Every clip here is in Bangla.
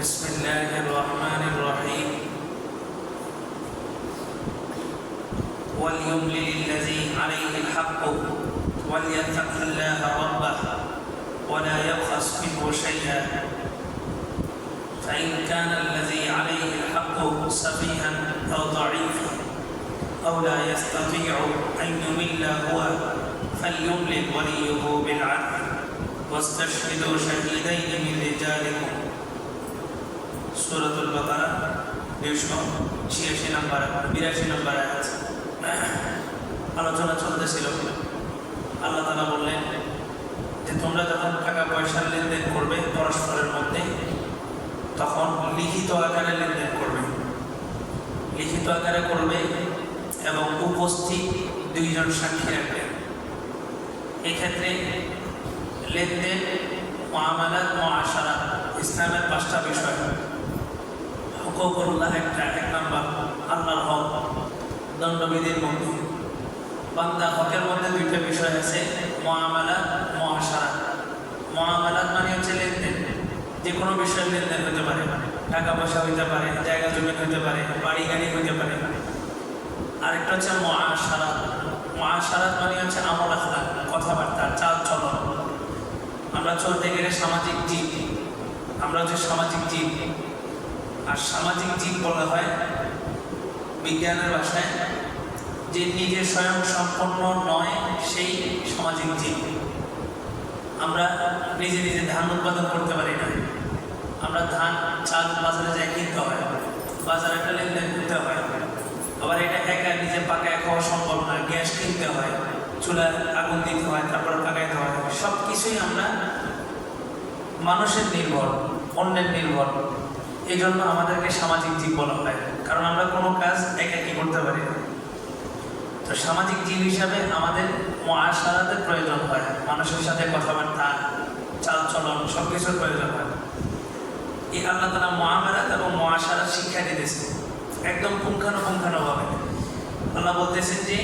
بسم الله الرحمن الرحيم. وليملل الذي عليه الحق وليتق الله ربه ولا يبخس منه شيئا. فإن كان الذي عليه الحق سفيها أو ضعيفا أو لا يستطيع أن يمل هو فليملل وليه بالعدل. واستشهدوا شهيدين من رجالكم. সুরতুল বাকারা দুইশো ছিয়াশি নম্বর বিরাশি নম্বর আয়াত আলোচনা চলতেছিল। আল্লাহ তালা বললেন যে, তোমরা যখন টাকা পয়সার লেনদেন করবে পরস্পরের মধ্যে, তখন লিখিত আকারে লেনদেন করবে। লিখিত আকারে করবে এবং উপস্থিত দুইজন সাক্ষী রাখবেন এক্ষেত্রে লেনদেন মহামালাত মহাসারা ইসলামের পাঁচটা বিষয়। হকুকুল্লাহ একটা এক নম্বর আল্লাহর হক, দণ্ডবিধির মধ্যে বান্দা হকের মধ্যে দুইটা বিষয় আছে, মহামালা, মহাসারা। মহামালাত মানে হচ্ছে লেনদেন। যে কোনো বিষয়ের লেনদেন হতে পারে। টাকা পয়সা হইতে পারে, জায়গা জমি হইতে পারে, বাড়ি গাড়ি হইতে পারে। আরেকটা হচ্ছে মহাসারাত মহাসারাত মানে হচ্ছে আমল আখলাক, কথাবার্তা, চাল চলন। আমরা চলতে গেলে সামাজিক জীব আমরা হচ্ছে সামাজিক জীব আর সামাজিক জীব বলা হয় বিজ্ঞানের ভাষায়, যে নিজে স্বয়ং সম্পন্ন নয়, সেই সামাজিক জীব। আমরা নিজে নিজে ধান উৎপাদন করতে পারি না। আমরা ধান, চাল বাজারে যাই কিনতে হয়। বাজারে একটা লেনদেন করতে হয়। আবার এটা একা নিজে পাকায় খাওয়া সম্ভব না। গ্যাস কিনতে হয় চুলার আগুন দিতে হয়, তারপর পাকাইতে হয়। সব কিছুই আমরা মানুষের নির্ভর, অন্যের নির্ভর। এই জন্য আমাদেরকে সামাজিক জীব বলা হয়। কারণ আমরা কোনো কাজ একাকি করতে পারি না। তো সামাজিক জীব হিসাবে আমাদের মহাসারাতের প্রয়োজন হয়। মানুষের সাথে কথাবার্তা চাল চলন সব কিছুর প্রয়োজন হয়। এই আল্লাহ তালা মহামেরাত এবং মহাসারাত শিক্ষা দিতেছে একদম পুঙ্খানুপুঙ্খানুভাবে আল্লাহ বলতেছেন যে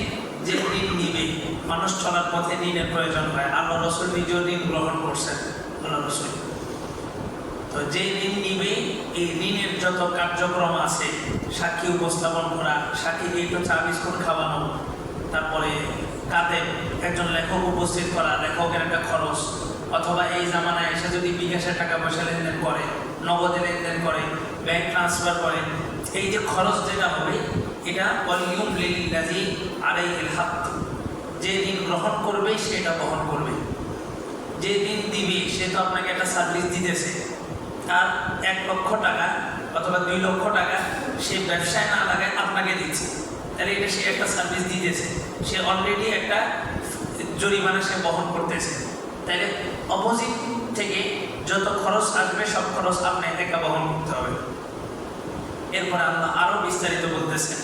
যে ঋণ নিবে, মানুষ চলার পথে ঋণের প্রয়োজন হয়। আল্লাহ রসুল নিজেও ঋণ গ্রহণ করছেন। আল্লাহ রসুল। তো যে ঋণ নিবে, এই ঋণের যত কার্যক্রম আছে, সাক্ষী উপস্থাপন করা, সাক্ষী এই তো চা বিস্কুট খাওয়ানো, তারপরে কাতে একজন লেখক উপস্থিত করা, লেখকের একটা খরচ, অথবা এই জামানায় এসে যদি বিকাশের টাকা পয়সা লেনদেন করে, নগদে লেনদেন করে, ব্যাংক ট্রান্সফার করে, এই যে খরচ যেটা হবে, এটা অলিউম লিলিল্লাজি আড়াই হাত যে ঋণ গ্রহণ করবে, সেটা বহন করবে। যে ঋণ দিবে, সে তো আপনাকে একটা সার্ভিস দিতেছে। তার এক লক্ষ টাকা অথবা দুই লক্ষ টাকা সে ব্যবসায় না লাগায় আপনাকে দিচ্ছে। তাহলে এটা সে একটা সার্ভিস দিতেছে। সে অলরেডি একটা জরিমানা সে বহন করতেছে। তাহলে অপোজিট থেকে যত খরচ আসবে, সব খরচ আপনি একা বহন করতে হবে। এরপরে আল্লাহ আরও বিস্তারিত বলতেছেন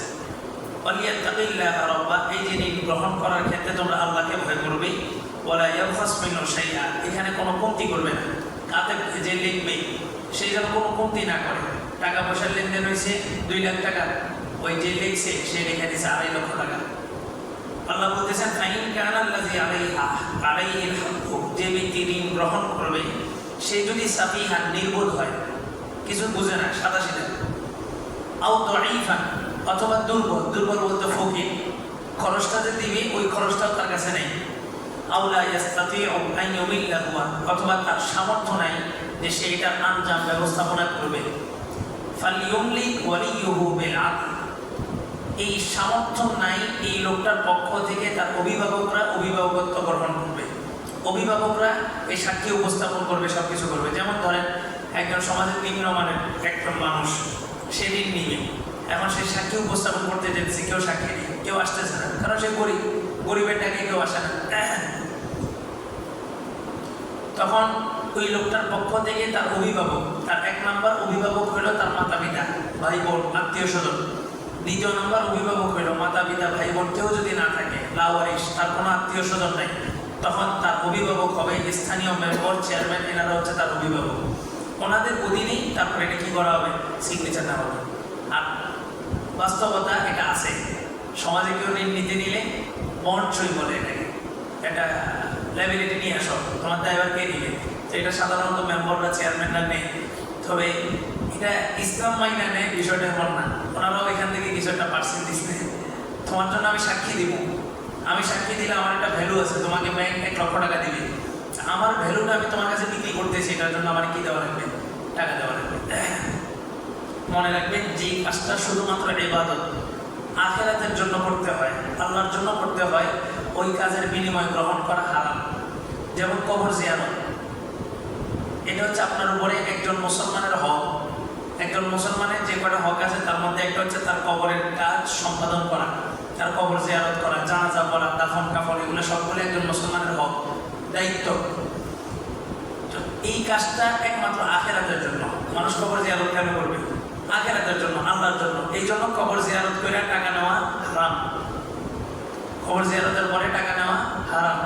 অলিয়াত্তাকিল্লাহ রব্বা এই ঋণ গ্রহণ করার ক্ষেত্রে তোমরা আল্লাহকে ভয় করবে। মিনহু শাইআ এখানে কোনো কমতি করবে না। কাতে যে লিখবে যেন কোনো কমতি না করে। টাকা পয়সার লেনদেন হয়েছে দুই লাখ টাকা। ওই যে লিখছে, সে লিখে দিছে আড়াই লক্ষ টাকা। আল্লাহ বলতেছেন, ফাইন কান আল্লাজি আলাইহা, আলাইহিল হাক্কু যে ব্যক্তি ঋণ গ্রহণ করবে, সে যদি সাফিহান নির্বোধ হয়, কিছু বুঝে না সাদা সিধা আও দঈফান, অথবা দুর্বল দুর্বল বলতে ফকির। খরচটা যে দিবে, ওই খরচটাও তার কাছে নেই। আউলা হুয়া অথবা তার সামর্থ্য নাই। সে এটার আঞ্জাম ব্যবস্থাপনা করবে। এই সামর্থ্য নাই এই লোকটার পক্ষ থেকে তার অভিভাবকরা অভিভাবকত্ব গ্রহণ করবে। অভিভাবকরা এই সাক্ষী উপস্থাপন করবে সব কিছু করবে। যেমন ধরেন, একজন সমাজের নিম্নমানের একজন মানুষ, সে ঋণ নিবে। এখন সে সাক্ষী উপস্থাপন করতে যেতেছে কেউ সাক্ষী নেই, কেউ আসতেছে না। কারণ সে গরিব, গরিবের টাকে কেউ আসে না। তখন ওই লোকটার পক্ষ থেকে তার অভিভাবক, তার এক নম্বর অভিভাবক হলো তার মাতা পিতা ভাই বোন আত্মীয় স্বজন। দ্বিতীয় নম্বর অভিভাবক হইল মাতা পিতা ভাই বোন কেউ যদি না থাকে লাওয়ারিস তার কোনো আত্মীয় স্বজন নাই। তখন তার অভিভাবক হবে স্থানীয় মেম্বার, চেয়ারম্যান, এনারা হচ্ছে তার অভিভাবক। ওনাদের অধীনেই তারপরে এটা কি করা হবে? সিগনেচার দেওয়া হবে। আর বাস্তবতা এটা আছে। সমাজে কেউ ঋণ নিতে নিলে বন্ড সই বলে এটাকে। এটা লাইবিলিটি নিয়ে আসো। তোমার দায়বার কে নিবে তো এটা সাধারণত মেম্বাররা চেয়ারম্যানরা নেই তবে এটা ইসলাম মাইনা নেয়, বিষয়টা এমন না। ওনারাও এখান থেকে কিছু একটা পার্সেন্ট দিচ্ছে তোমার জন্য আমি সাক্ষী দিব। আমি সাক্ষী দিলে আমার একটা ভ্যালু আছে, তোমাকে ব্যাংক এক লক্ষ টাকা দিবে। আমার ভ্যালুটা আমি তোমার কাছে বিক্রি করতেছি, এটার জন্য আমার কি দেওয়া লাগবে? টাকা দেওয়া লাগবে। মনে রাখবেন যে কাজটা শুধুমাত্র ইবাদত। আখেরাতের জন্য করতে হয়, আল্লাহর জন্য করতে হয়, ওই কাজের বিনিময় গ্রহণ করা হারাম। যেমন কবর জিয়ারত। এটা হচ্ছে আপনার উপরে একজন মুসলমানের হক। একজন মুসলমানের যে কটা হক আছে, তার মধ্যে একটা হচ্ছে তার কবরের কাজ সম্পাদন করা, তার কবর জিয়ারত করা, জানাজা করা দাফন, কাফন, এগুলো সবগুলো একজন মুসলমানের হক, দায়িত্ব। এই কাজটা একমাত্র আখেরাতের জন্য। মানুষ কবর জিয়ারত কেন করবে? আখেরাতের জন্য, আল্লাহর জন্য। এই জন্য কবর জিয়ারত করে টাকা নেওয়া হারাম। কবর জিয়ারতের পরে টাকা নেওয়া হারাম।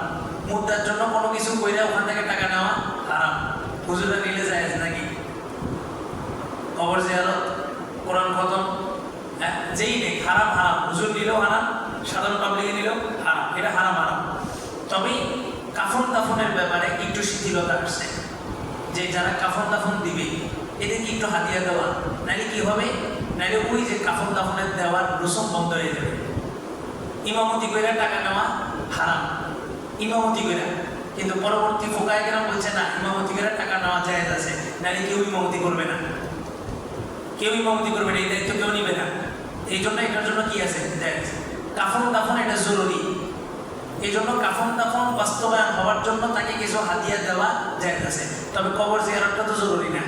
মুদ্রার জন্য কোনো কিছু কইরা ওখান থেকে টাকা নেওয়া হারাম। হুজুরা নিলে যায় নাকি কবর জিয়ারত কোরআন খতম। হ্যাঁ, যেই নেই হারাম হারাম। হুজুর নিলেও হারাম সাধারণ পাবলিকে নিলেও হারাম। এটা হারাম হারাম। তবে কাফন দাফনের ব্যাপারে একটু শিথিলতা আসছে। যে যারা কাফন দাফন দিবে এদেরকে একটু হাতিয়া দেওয়া। নাহলে কি হবে? নাহলে ওই যে কাফন দাফনের দেওয়ার রসম বন্ধ হয়ে যাবে। ইমামতি কইরা টাকা নেওয়া হারাম। ইমামতি কইরা কিন্তু পরবর্তী ফোকায় কেন বলছে, না ইমামতি কইরা টাকা নেওয়া জায়েজ আছে, নাহলে কেউ ইমামতি করবে না। কেউ ইমামতি করবে না, এই দায়িত্ব কেউ নিবে না। এই জন্য এটার জন্য কি আছে? কাফন দাফন এটা জরুরি। এই জন্য কাফন দাফন বাস্তবায়ন হওয়ার জন্য তাকে কিছু হাতিয়া দেওয়া জায়েজ আছে। তবে কবর জিয়ারতটা তো জরুরি না।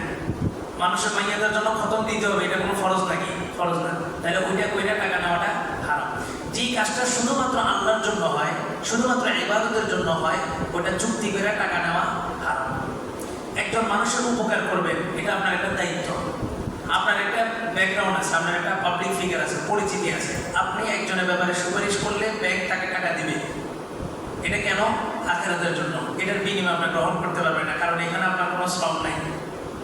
মানুষের মাইয়াদের জন্য খতম দিতে হবে, এটা কোনো ফরজ নাকি? ফরজ না। তাহলে ওইটা কইরা টাকা নেওয়াটা হারাম। যেই কাজটা শুধুমাত্র আল্লাহর জন্য হয়, শুধুমাত্র ইবাদতের জন্য হয়, ওটা চুক্তি করে টাকা নেওয়া হারাম। একজন মানুষের উপকার করবেন এটা আপনার একটা দায়িত্ব। আপনার একটা ব্যাকগ্রাউন্ড আছে, আপনার একটা পাবলিক ফিগার আছে, পরিচিতি আছে। আপনি একজনের ব্যাপারে সুপারিশ করলে ব্যাংক তাকে টাকা দিবে। এটা কেন? আখেরাতের জন্য। এটার বিনিময় আপনি গ্রহণ করতে পারবেন না, কারণ এখানে আপনার কোনো শ্রম নাই।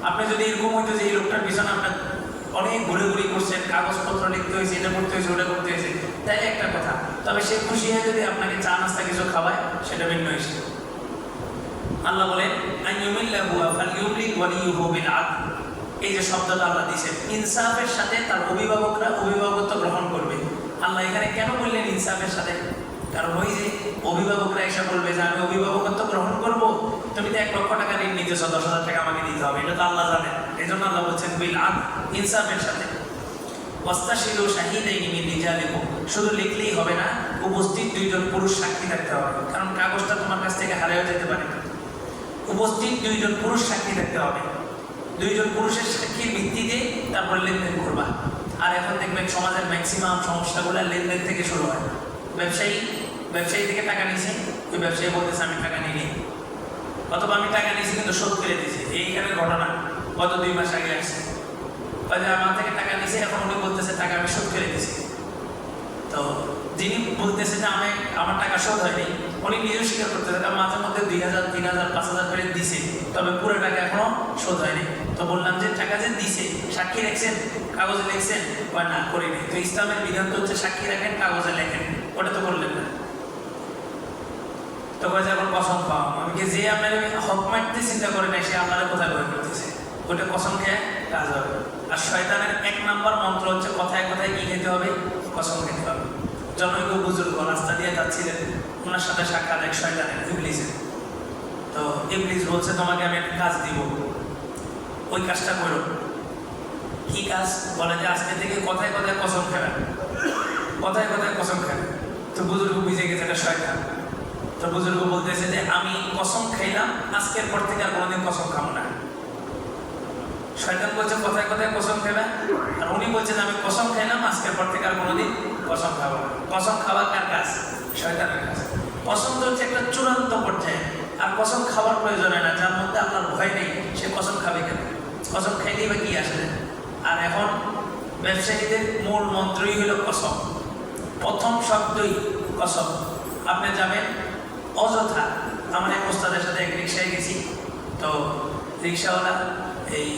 আপনি যদি এরকম হইতো যে এই লোকটার পিছনে আপনার অনেক ঘুরে ঘুরি করছেন, কাগজপত্র লিখতে হয়েছে, এটা করতে হয়েছে, ওটা করতে হয়েছে তাই একটা কথা, তবে সে খুশি হয়ে যদি আপনাকে চা নাস্তা কিছু খাওয়ায়, সেটা ভিন্ন হিসেবে আল্লাহ বিল এই যে শব্দটা আল্লাহ দিয়েছেন, ইনসাফের সাথে তার অভিভাবকরা অভিভাবকত্ব গ্রহণ করবে। আল্লাহ এখানে কেন বললেন ইনসাফের সাথে? কারণ ওই যে অভিভাবকরা এসে বলবে যে, আমি অভিভাবকত্ব গ্রহণ করব? তুমি তো এক লক্ষ টাকা ঋণ নিতেছ, দশ হাজার টাকা আমাকে দিতে হবে। এটা তো আল্লাহ জানে এই জন্য আল্লাহ বলছেন বিল আদ ইনসাফের সাথে। ওয়াস্তাশিরু শাহিদাইনি মিন রিজালিকুম শুধু লিখলেই হবে না, উপস্থিত দুইজন পুরুষ সাক্ষী থাকতে হবে, কারণ কাগজটা তোমার কাছ থেকে হারিয়ে যেতে পারে উপস্থিত দুইজন পুরুষ সাক্ষী থাকতে হবে। দুইজন পুরুষের সাক্ষীর ভিত্তিতে তারপর লেনদেন করবা। আর এখন দেখবেন সমাজের ম্যাক্সিমাম সমস্যাগুলো লেনদেন থেকে শুরু হয়। ব্যবসায়ী ব্যবসায়ী থেকে টাকা নিছে ওই ব্যবসায়ী বলতেছে, আমি টাকা নিই অথবা, আমি টাকা নিয়েছি, কিন্তু শোধ করে দিয়েছি। এইখানে ঘটনা গত দুই মাস আগে আসছে। যে আমার থেকে টাকা নিছে এখন উনি বলতেছে, টাকা আমি শোধ করে দিয়েছি তো যিনি বলতেছে যে আমি, আমার টাকা শোধ হয়নি, উনি নিজেও স্বীকার করতেছে কারণ মাঝে মধ্যে দুই হাজার, তিন হাজার, পাঁচ হাজার করে দিছে, তবে পুরো টাকা এখনও শোধ হয়নি। তো বললাম যে, টাকা যে দিছে, সাক্ষী রেখেছেন, কাগজে লিখছেন? বা না, করিনি। তো ইসলামের বিধান তো হচ্ছে সাক্ষী রাখেন, কাগজে লেখেন, ওটা তো করলেন না। তো কয়ে যে, এখন কসম পাও। কি যে আপনার হক মারতে চিন্তা করে নাই, সে আপনারা কোথায় বই করতেছে? ওটা কসম খেয়ে কাজ হবে। আর শয়তানের এক নাম্বার মন্ত্র হচ্ছে, কথায় কথায় কি খেতে হবে? কসম খেতে হবে। জনৈক বুজুর্গ রাস্তা দিয়ে যাচ্ছিলেন, ওনার সাথে সাক্ষাৎ এক শয়তানের ইবলিসের। তো ইবলিস বলছে, তোমাকে আমি একটা কাজ দিব। ওই কাজটা করো। কি কাজ? বলে যে আজকে থেকে কথায় কথায় কসম খেলা কথায় কথায় কসম খেলা তো বুজুর্গ বুঝে গেছে, এটা শয়তান। তো বুজুর্গ বলতেছে যে, আমি কসম খাইলাম, আজকের পর থেকে আর কোনোদিন কসম খাব না। শয়তান বলছে, কথায় কথায় কসম খাবে? আর উনি বলছেন, আমি কসম খাই না, আজকের পর থেকে আর কোনোদিন কসম খাব কসম খাওয়া কার কাজ? শয়তানের কাজ। কসম তো হচ্ছে একটা চূড়ান্ত পর্যায়ে। আর কসম খাওয়ার প্রয়োজন হয় না, যার মধ্যে আপনার ভয় নেই, সে কসম খাবে কেন? কসম খাইলেই বা কি আসলে আর এখন ব্যবসায়ীদের মূল মন্ত্রই হলো কসম। প্রথম শব্দই কসম। আপনি যাবেন, অযথা আমার এক ওস্তাদের সাথে এক রিক্সায় গেছি। তো রিক্সাওয়ালা এই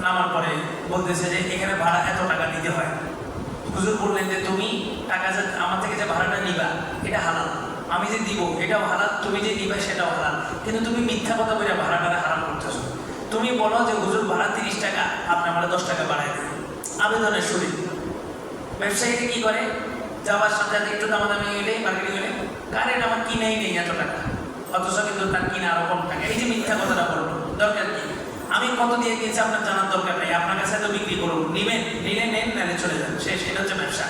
নামার পরে বলতেছে যে, এখানে ভাড়া এত টাকা দিতে হয়। হুজুর বললেন যে, তুমি টাকা যে, আমার থেকে যে ভাড়াটা নিবা, এটা হালাল। আমি যে দিব, এটাও হালাল, তুমি যে দিবা সেটাও হালাল। কিন্তু তুমি মিথ্যা কথা বলে ভাড়াটা হারাম করতেছো। তুমি বলো যে, হুজুর, ভাড়া তিরিশ টাকা, আপনি আমার দশ টাকা বাড়াই দেন। আবেদনের সুরে। ব্যবসায়ীরা কি করে? যাওয়ার সাথে সাথে একটু দামাদামি হইলে মার্কেটিং হইলে, কারেন্ট আমার কিনেই নেই এত টাকা। অথচ কিন্তু তার কিনে আরও কম টাকা। এই যে মিথ্যা কথাটা বলব দরকার কি? আমি কত দিয়ে দিয়েছি আপনার জানার দরকার নেই। আপনার কাছে তো বিক্রি করুন। নিবেন নিলে নেন নালে চলে যান। শেষ এটা হচ্ছে ব্যবসা।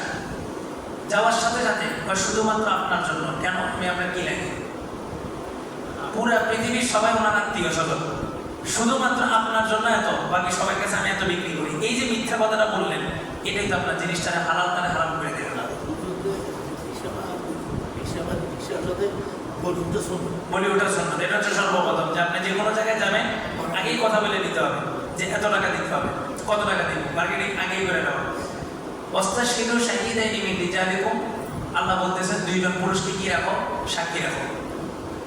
যাওয়ার সাথে সাথে শুধুমাত্র আপনার জন্য কেন? আমি আপনার কি লাগে পুরা পৃথিবীর সবাই ওনার আত্মীয় স্বজন। শুধুমাত্র আপনার জন্য এত বাকি সবার কাছে আমি এত বিক্রি করি। এই যে মিথ্যা কথাটা বললেন এটাই তো আপনার জিনিসটা হালাল তারা হারাম করে দেবেন। বলি ওটার এটা হচ্ছে সর্বপ্রথম যে আপনি যে কোনো জায়গায় যাবেন আগেই কথা বলে নিতে হবে যে এত টাকা দিতে হবে। কত টাকা দিব? মার্কেটিং আগেই করে নেওয়া অস্তা শিলু শাহিদাই নিমিত্তি যা দেখুন আল্লাহ বলতেছেন দুইজন পুরুষকে কি রাখো? সাক্ষী রাখো।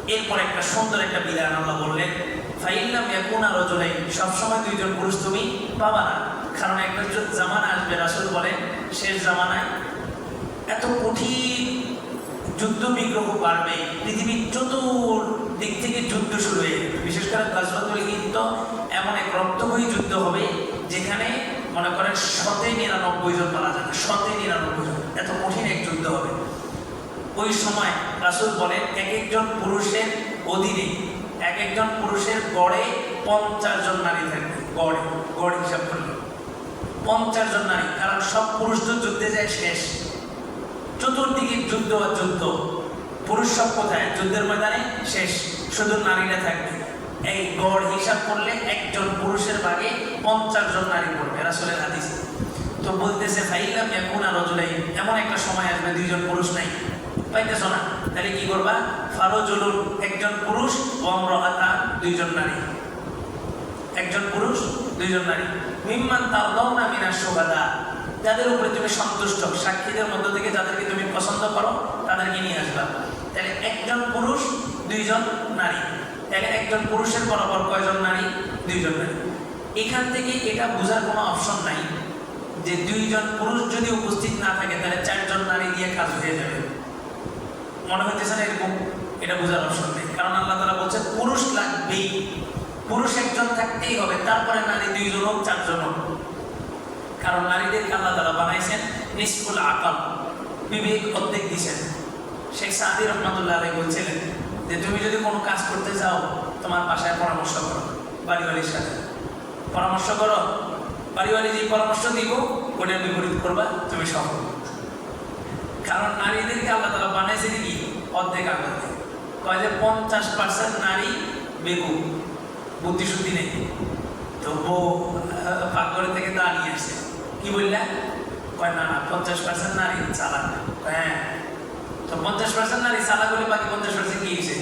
এরপর একটা সুন্দর একটা বিধান আল্লাহ বললেন, ফাইল্লাম ইয়াকুনা রজুলাইন, সবসময় দুইজন পুরুষ তুমি পাবা না। কারণ একটা জ- জামানা আসবে। রাসূল বলেন শেষ জামানায় এত কঠিন যুদ্ধ বিগ্রহ বাড়বে, পৃথিবীর চতুর দিক থেকে যুদ্ধ শুরু হয়ে যাবে। বিশেষ করে গাজওয়াতুল হিন্দ এমন এক রক্তময়ী যুদ্ধ হবে যেখানে মনে করেন শতে নিরানব্বই জন মারা যাবে, শতে নিরানব্বই জন। এত কঠিন এক যুদ্ধ হবে। ওই সময় রাসুল বলেন এক একজন পুরুষের অধীনে এক একজন পুরুষের গড়ে পঞ্চাশ জন নারী থাকবে। গড়ে, গড় হিসাব করলে। পঞ্চাশ জন নারী, কারণ সব পুরুষ তো যুদ্ধে যায় শেষ। চতুর্দিকে যুদ্ধ আর যুদ্ধ। পুরুষ সব কোথায় যুদ্ধের ময়দানে শেষ, শুধু নারীরা থাকবে। এই গড় হিসাব করলে একজন পুরুষের ভাগে পঞ্চাশ জন নারী পড়বে, রাসুলের হাদিস। তো বলতেছে ফাইলাম ইয়াকুনা রজুলাই এমন একটা সময় আসবে, দুইজন পুরুষ নাই। পাইতেছ না? তাহলে কি করবা? ফারজুলুন, একজন পুরুষ ওমরাতা দুইজন নারী। একজন পুরুষ, দুইজন নারী। মিম্মান তারদাউনা মিনাশ শুহাদা। যাদের উপরে তুমি সন্তুষ্ট, সাক্ষীদের মধ্য থেকে যাদেরকে তুমি পছন্দ করো তাদেরকে নিয়ে আসবা তাহলে একজন পুরুষ, দুইজন নারী। তাহলে একজন পুরুষের বরাবর কয়জন নারী? দুইজন নারী। এখান থেকে এটা বোঝার কোনো অপশন নাই যে দুইজন পুরুষ যদি উপস্থিত না থাকে, তাহলে চারজন নারী দিয়ে কাজ হয়ে যাবে। মনে হইতেছে না এরকম? এটা বোঝার অপশন নেই। কারণ আল্লাহ তালা বলছে, পুরুষ লাগবেই। পুরুষ একজন থাকতেই হবে, তারপরে নারী দুইজন হোক, চারজন হোক। কারণ নারীদেরকে আল্লাহ তালা বানাইছেন নিষ্কুল আকল। বিবেক অর্ধেক দিয়েছেন শেখ সাদি রহমতুল্লাহ আলাই বলছিলেন যে, তুমি যদি কোনো কাজ করতে চাও তোমার বাসায় পরামর্শ করো বাড়িওয়ালির সাথে। পরামর্শ করো, বাড়িওয়ালি যে পরামর্শ দিব, ওটার বিপরীত করবা, তুমি সফল। কারণ নারীদেরকে আল্লাহ তালা বানাইছে কি? অর্ধেক আগ্রহ কয় যে, পঞ্চাশ পার্সেন্ট নারী বেগু বুদ্ধি শুদ্ধি নেই। তো বউ পাকঘরে থেকে দাঁড়িয়ে আসছে কি বললা? কয়, না না, পঞ্চাশ পার্সেন্ট নারী চালাক হ্যাঁ। তো পঞ্চাশ পার্সেন্ট নারী চালাক হলে বাকি পঞ্চাশ পার্সেন্ট কি হয়েছে?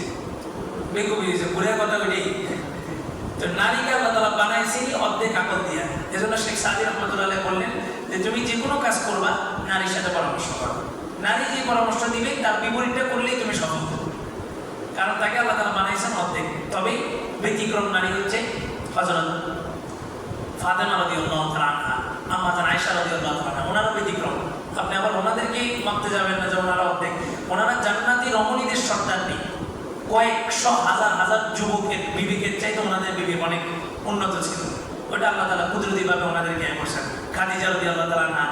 বেগু হয়েছে ঘুরে কথা ওইটাই তো নারীকে আল্লাহ তালা বানাইছে, অর্ধেক আকল দিয়া। এজন্য শেখ সাদি রহমতুল্লাহ বললেন যে, তুমি যে কোনো কাজ করবা, নারীর সাথে পরামর্শ করো। নারী যে পরামর্শ দিবে, তার বিপরীতটা করলেই তুমি সফল। কারণ তাকে আল্লাহ তালা বানাইছেন অর্ধেক। তবে ব্যতিক্রম নারী হচ্ছে হজরত ফাতেমা রদি আল্লাহ তালা আম্মা জান আয়সা রদি আল্লাহ তালা ওনারা ব্যতিক্রম। আপনি আবার ওনাদেরকেই মাপতে যাবেন না যে ওনারা অর্ধেক। ওনারা জান্নাতি রমণীদের সর্দার নেই। কয়েকশো হাজার হাজার যুবকের বিবেকের চাইতে ওনাদের বিবেক অনেক উন্নত ছিল। ওটা আল্লাহ তালা কুদরতিভাবে ওনাদেরকে করছেন খাদিজা রদি আল্লাহ তালা না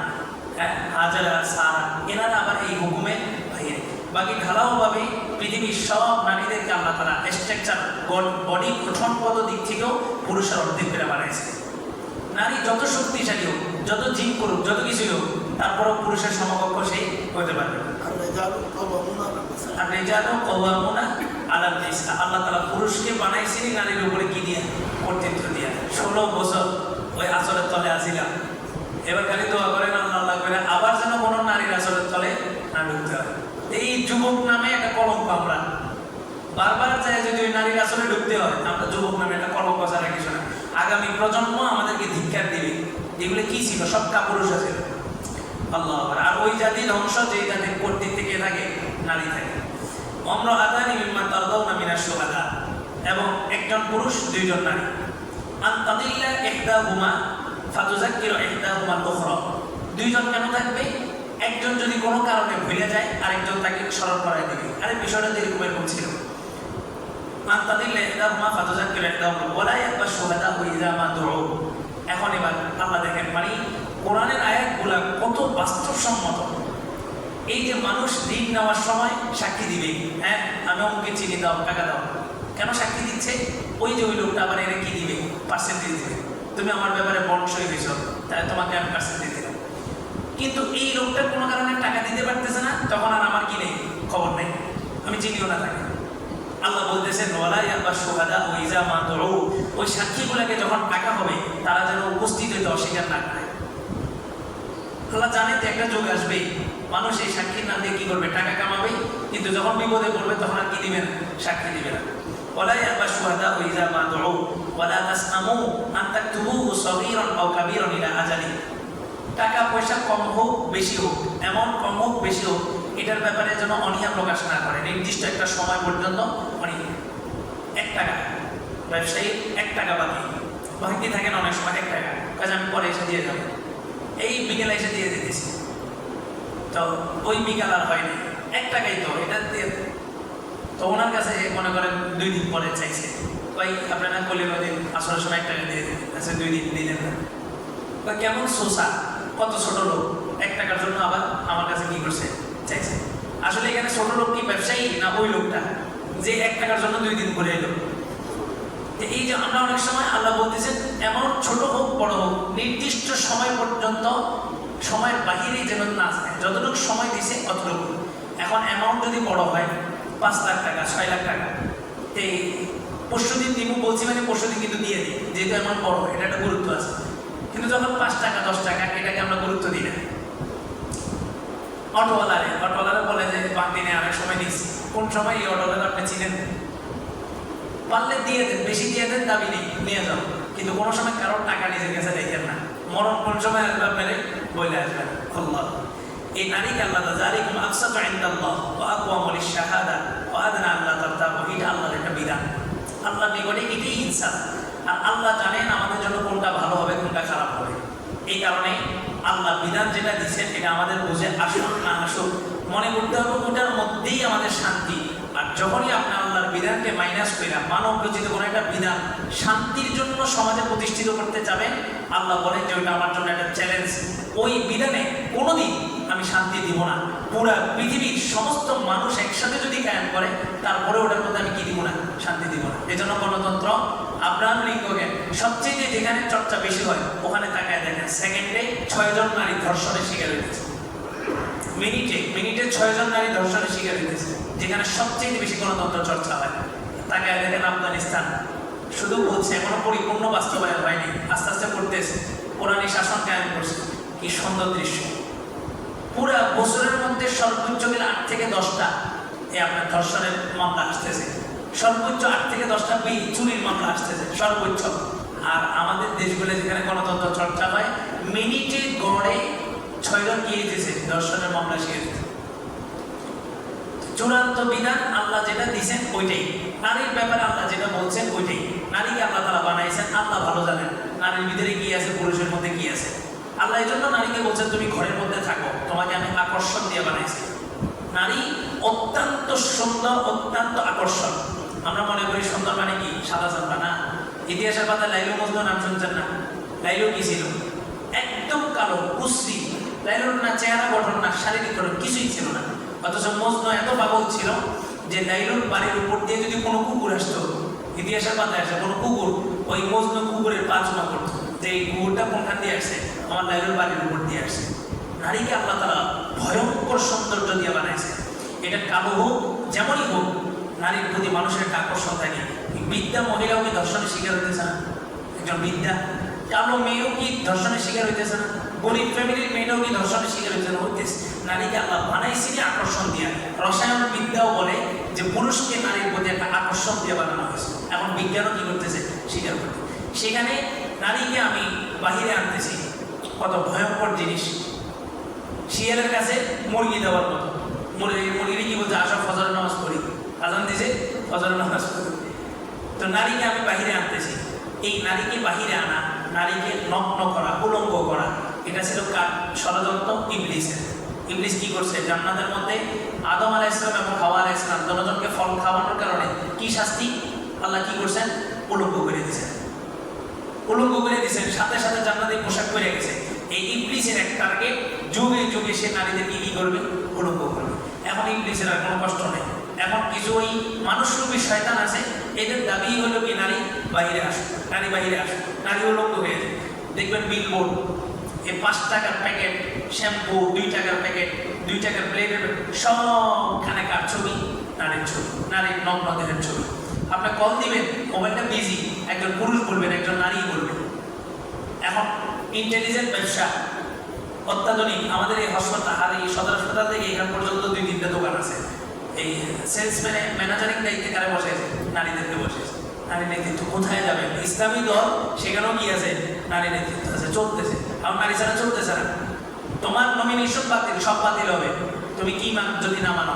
হ্যাঁ হাজারা সারা এনারা আবার এই হুকুমে বাইরে। বাকি ঢালাওভাবে পৃথিবীর সব নারীদেরকে আল্লাহ তালা স্ট্রাকচার বডি গঠনগত দিক থেকেও পুরুষের অর্ধেক করে বানাইছে নারী যত শক্তিশালী হোক যত জিম করুক, যত কিছুই হোক, তারপরও পুরুষের সমকক্ষ সেই হতে পারবে আর রেজালও কওয়ামুনা আলাল নিসা আল্লাহ তাআলা পুরুষকে বানাইছেন, নারীর উপরে কি দিয়ে? কর্তৃত্ব দিয়ে। ষোলো বছর ওই আসরের তলে আসিলাম। এবার খালি দোয়া করেন, আল্লাহ আল্লাহ করে আবার যেন কোনো নারীর আসরের তলে না ঢুকতে হয়। এই যুবক নামে একটা কলঙ্ক আমরা। বারবার চাই যদি ওই নারীর আসলে ঢুকতে হয়, আমরা যুবক নামে একটা কলঙ্ক ছাড়া কিছু না। আগামী প্রজন্ম আমাদেরকে ধিক্কার দিবে। এগুলো কি ছিল? সব কাপুরুষ আছে আল্লাহ আর ওই জাতি ধ্বংস যে জাতির কর্তৃক থেকে থাকে, নারী থাকে। অম্র আদানি মিম্মা তারদাউনা মিনাশ শুহাদা। এবং একজন পুরুষ, দুইজন নারী। আন তাদিল্লা ইহদাহুমা ফাতুযাক্কিরু ইহদাহুমা আল-উখরা। দুইজন কেন থাকবে? একজন যদি কোনো কারণে ভুলে যায়, আরেকজন তাকে স্মরণ করায় দেবে। আরে বিষয়টা তো এরকম ছিল। আন তাদিল্লা ইহদাহুমা ফাতুযাক্কিরু ইহদাহুমা। ওয়া লা ইয়াকবা শুহাদা ইযা মা দুউ। এখন এবার আল্লাহ দেখেন মানে কোরআনের আয়াতগুলা কত বাস্তবসম্মত। এই যে মানুষ ঋণ নেওয়ার সময় সাক্ষী দিবে হ্যাঁ আমি অমুকে চিনি, দাও, টাকা দাও। কেন সাক্ষী দিচ্ছে? ওই যে ওই লোকটা আবার এরা কি দিবে? পার্সেন্টেজ দিবে। তুমি আমার ব্যাপারে বংশই হয়েছ তাই তোমাকে আমি পার্সেন্টেজ দিলাম। কিন্তু এই লোকটা কোনো কারণে টাকা দিতে পারতেছে না, তখন আর আমার কি নেই? খবর নেই। আমি চিনিও না থাকি আল্লাহ বলতেছেন, ওয়ালা ইয়াবা সোহাদা ওইজা মাদরু ওই সাক্ষীগুলাকে যখন টাকা হবে তারা যেন উপস্থিত হইতে অস্বীকার না করে। আল্লাহ জানে যে একটা যোগ আসবে মানুষ এই সাক্ষীর নাম দিয়ে কি করবে? টাকা কামাবে? কিন্তু যখন বিপদে পড়বে, তখন আর কি সাক্ষী দিবে না। কাবীরান ইলা আজালি। টাকা পয়সা কম হোক, বেশি হোক, এমন কম হোক, বেশি হোক, এটার ব্যাপারে যেন অনীহা প্রকাশ না করে। নির্দিষ্ট একটা সময় পর্যন্ত অনীহা। এক টাকা। ব্যবসায়ী এক টাকা বাকি। বাকি থাকেন অনেক সময়, এক টাকা কাজে আমি পরে এসে দিয়ে যাব। এই বিকেলে এসে দিয়ে দিতেছি। তো ওই বিকাল আর হয়নি এক টাকাই তো, এটা দিয়ে তো ওনার কাছে মনে করেন দুই দিন পরে চাইছে। ওই আপনারা কলিম দিন আসলে সময় এক টাকা দিয়ে দিন আচ্ছা দুই দিন দিলেন না। বা কেমন সোসা কত ছোট লোক। এক টাকার জন্য আবার আমার কাছে কি করছে? চাইছে। আসলে এখানে ছোট লোক কি ব্যবসায়ী না ওই লোকটা? যে এক টাকার জন্য দুই দিন করে এলো। তো এই যে আমরা অনেক সময় আল্লাহ বলতেছেন, এমন ছোট হোক, বড় হোক, নির্দিষ্ট সময় পর্যন্ত সময়ের বাহিরে যেন না যতটুকু সময় দিছে, অতটুকু। এখন অ্যামাউন্ট যদি বড় হয়, পাঁচ লাখ টাকা, ছয় লাখ টাকা। এই পরশু দিন দিব বলছি মানে পরশু দিন কিন্তু দিয়ে দিই, যেহেতু এমন বড়, এটা একটা গুরুত্ব আছে। কিন্তু যখন পাঁচ টাকা, দশ টাকা, এটাকে আমরা গুরুত্ব দিই না। অটোওয়ালারে, অটোওয়ালারা বলে যে পাঁচ দিনে অনেক সময় দিচ্ছি কোন সময় এই অটোওয়ালারা আপনি চিনেন? পারলে দিয়ে দেন, বেশি দিয়ে দেন দাবি নেই, নিয়ে যাও। কিন্তু কোনো সময় কারোর টাকা নিজের কাছে দেখেন না। মরণ কোন সময় আসবে আপনারে বলে আসবেন আল্লাহ। এই নারীকে আল্লাহ জালিকুম আকসাতু ইনদাল্লাহ, ওয়া আকওয়ামু লিশ-শাহাদা ওয়া আদনা আল্লাহ তারতাবু এটা আল্লাহর একটা বিধান। আল্লাহ নিকটে এটাই ইনসাফ আর আল্লাহ জানেন আমাদের জন্য কোনটা ভালো হবে, কোনটা খারাপ হবে। এই কারণে আল্লাহ বিধান যেটা দিচ্ছেন এটা আমাদের বুঝে আসুক, না আসুক, মনে করতে হবে ওটার মধ্যেই আমাদের শান্তি। আর যখনই আপনি আল্লাহর বিধানকে মাইনাস করে মানব রচিত কোনো একটা বিধান শান্তির জন্য সমাজে প্রতিষ্ঠিত করতে যাবেন আল্লাহ বলেন যে ওইটা আমার জন্য একটা চ্যালেঞ্জ ওই বিধানে কোনোদিন আমি শান্তি দিব না। পুরা পৃথিবীর সমস্ত মানুষ একসাথে যদি কায়েম করে, তারপরে ওটার মধ্যে আমি কি দিব না? শান্তি দিব না। এই জন্য গণতন্ত্র, আব্রাহাম লিঙ্গজ্ঞান সবচেয়ে যেখানে চর্চা বেশি হয়, ওখানে তাকায় দেখেন সেকেন্ডে ছয়জন নারী ধর্ষণের শিকার হয়েছে। মিনিটে মিনিটে ছয়জন নারী ধর্ষণের শিকার হইতেছে যেখানে সবচেয়ে বেশি গণতন্ত্র চর্চা হয়, তাকে দেখেন আফগানিস্তান। শুধু বলছে, এখনও পরিপূর্ণ বাস্তবায়ন হয়নি। আস্তে আস্তে করতেছে কোরআনী শাসন কায়েম করছে। কি সুন্দর দৃশ্য। পুরা বছরের মধ্যে সর্বোচ্চ গেলে আট থেকে দশটা এ আপনার ধর্ষণের মামলা আসতেছে। সর্বোচ্চ আট থেকে দশটা বি চুরির মামলা আসতেছে, সর্বোচ্চ। আর আমাদের দেশগুলো যেখানে গণতন্ত্র চর্চা হয় মিনিটে গড়ে ছয়জন গিয়ে দিয়েছে দর্শনের মামলা শিখে চূড়ান্ত বিধান আল্লাহ যেটা দিয়েছেন ওইটাই। নারীর ব্যাপারে আল্লাহ যেটা বলছেন ওইটাই। নারীকে আল্লাহ তারা বানাইছেন, আল্লাহ ভালো জানেন। নারীর ভিতরে কি আছে, পুরুষের মধ্যে কি আছে? আল্লাহ এই জন্য নারীকে বলছেন, তুমি ঘরের মধ্যে থাকো। তোমাকে আমি আকর্ষণ দিয়ে বানাইছি। নারী অত্যন্ত সুন্দর, অত্যন্ত আকর্ষণ। আমরা মনে করি সুন্দর মানে কি? সাদা চাম্পা না? ইতিহাসের পাতা লাইলু মজনু নাম শুনছেন না? লাইলু কি ছিল? একদম কালো কুশ্রী লাইলুর না চেহারা গঠন, না শারীরিক গঠন, কিছুই ছিল না। অথচ মজনু এত পাগল ছিল যে লাইলুর বাড়ির উপর দিয়ে যদি কোনো কুকুর আসতো, ইতিহাসের পাতায় আসে, কোনো কুকুর, ওই মজনু কুকুরের পা চুমা করতো, যে এই কুকুরটা কোনখান দিয়ে আসছে আমার লাইলুর বাড়ির উপর দিয়ে আসছে নারীকে আল্লাহ তারা ভয়ঙ্কর সৌন্দর্য দিয়ে বানাইছে। এটা কালো হোক, যেমনই হোক, নারীর প্রতি মানুষের একটা আকর্ষণ থাকে। বিদ্যা মহিলাও কি ধর্ষণের শিকার হইতেছে না? একজন বিদ্যা কালো মেয়েও কি ধর্ষণের শিকার হইতেছে না? গরিব ফ্যামিলির মেয়েটাও কি ধর্ষণের শিকার হইতেছে না? হইতেছে নারীকে আল্লাহ বানাইছে যে আকর্ষণ দিয়ে। রসায়ন বিদ্যাও বলে যে পুরুষকে নারীর প্রতি একটা আকর্ষণ দিয়ে বানানো হয়েছে। এখন বিজ্ঞানও কি করতেছে? স্বীকার করতে সেখানে নারীকে আমি বাহিরে আনতেছি। কত ভয়ঙ্কর জিনিস। শিয়ালের কাছে মুরগি দেওয়ার মতো। মুরগি মুরগি কি বলছে? আসো ফজরের নামাজ পড়ি। আজান দিছে ফজরের নামাজ পড়ি। তো নারীকে আমি বাহিরে আনতেছি। এই নারীকে বাহিরে আনা নারীকে নগ্ন করা, উলঙ্গ করা, এটা ছিল কার? ষড়যন্ত্র ইবলিসের। ইবলিস কি করছে? জান্নাতের মধ্যে আদম আলাহ ইসলাম এবং হাওয়া আলাহ ইসলাম দুজনকে ফল খাওয়ানোর কারণে কি শাস্তি? আল্লাহ কি করছেন? উলঙ্গ করে দিয়েছেন। উলঙ্গ করে দিয়েছেন, সাথে সাথে জান্নাতে পোশাক পরে গেছে। এই ইংলিশের এক টার্গেট যুগে যুগে সে নারীদের কি কী করবে? উলঙ্গ করবে। এখন ইংলিশের আর কোনো কষ্ট নেই। এখন কিছু ওই মানুষরূপী শয়তান আছে, এদের দাবি হলো কি নারী বাইরে আসুক, নারী বাইরে আসুক। নারী উলঙ্গ হয়ে দেখবেন বিল বোর্ড এই পাঁচ টাকার প্যাকেট শ্যাম্পু দুই টাকার প্যাকেট দুই টাকার প্লেটের সবখানে কার ছবি নারীর ছবি, নারীর নগ্ন দেহের ছবি। আপনি কল দিবেন মোবাইলটা বিজি একজন পুরুষ বলবেন, একজন নারী বলবেন। এখন ইন্টেলিজেন্ট ব্যবসা, অত্যাধুনিক, আমাদের এই হাসপাতাল এই সদর হাসপাতাল থেকে এখান পর্যন্ত দুই তিনটা দোকান আছে। এই সেলসম্যানে ম্যানেজারিং দায়িত্বে কারে বসেছে নারীদেরকে বসেছে নারী নেতৃত্ব কোথায় যাবে? ইসলামী দল সেখানেও কি আছে? নারী নেতৃত্ব আছে, চলতেছে। আর নারী ছাড়া চলতেছে না। তোমার নমিনেশন বাতিল, সব বাতিল হবে। তুমি কি মান, যদি না মানো?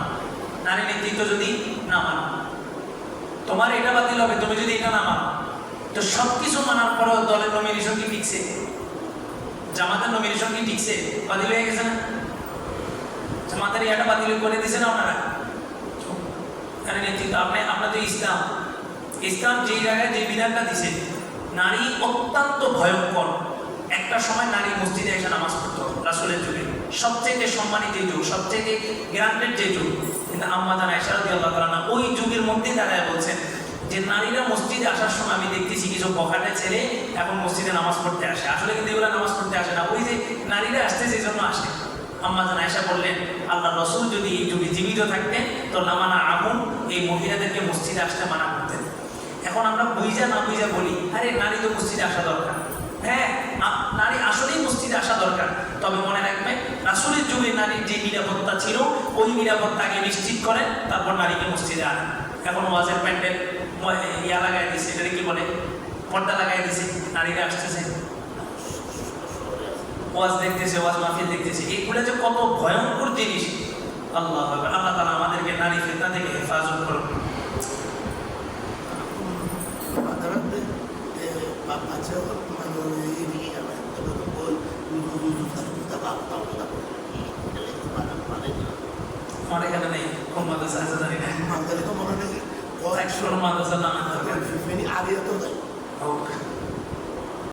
নারী নেতৃত্ব যদি না মানো। তোমার এটা বাতিল হবে, তুমি যদি এটা না মানো। তো সব কিছু মানার পরেও দলের নমিনেশন কি টিকছে? জামাতের নমিনেশন কি টিকছে? বাতিল হয়ে গেছে না? জামাতের এটা বাতিল করে দিছে না ওনারা? নেতৃত্ব, আপনি আপনার তো ইসলাম। ইসলাম যেই জায়গায় যে বিধানটা দিছে, নারী অত্যন্ত ভয়ঙ্কর। একটা সময় নারী মসজিদে এসে নামাজ পড়তো, রাসুলের যুগে। সবচেয়ে সম্মানিত যে যুগ সবচেয়ে গ্রান্টেড যে যুগ, কিন্তু আম্মাদান আয়সারদি আল্লাহ তালা ওই যুগের মধ্যে দাঁড়ায় বলছেন যে, নারীরা মসজিদে আসার সময় আমি দেখতেছি কিছু বখাটে ছেলে এখন মসজিদে নামাজ পড়তে আসে। আসলে কিন্তু এগুলো নামাজ পড়তে আসে না, ওই যে নারীরা আসতে সেই জন্য আসে আম্মাজান আয়সা বললেন আল্লাহ রসুল যদি এই যুগে জীবিত থাকতেন, তো লামানা আগুন এই মহিলাদেরকে মসজিদে আসতে মানা এখন আমরা বুঝা না বুঝা বলি, আরে নারী তো মসজিদে আসা দরকার। হ্যাঁ নারী আসলেই মসজিদে আসা দরকার। তবে মনে রাখবে, রাসুলের যুগে নারীর যে নিরাপত্তা ছিল, ওই নিরাপত্তাকে নিশ্চিত করেন তারপর নারীকে মসজিদে আনেন এখন ওয়াজের প্যান্ডেল ইয়া লাগাই দিছে এটা কি বলে? পর্দা লাগাই দিছে, নারীরা আসতেছে। ওয়াজ দেখতেছে, ওয়াজ মাহফিল দেখতেছে। এগুলো যে কত ভয়ঙ্কর জিনিস। আল্লাহ। আল্লাহ তালা আমাদেরকে নারী ফেতনা থেকে হেফাজত করুন। আমার এখানে নেই কোন মাদ্রাসা আছে জানি না Mantel তো মনে le একশোর মাদ্রাসার নাম había todo. হোক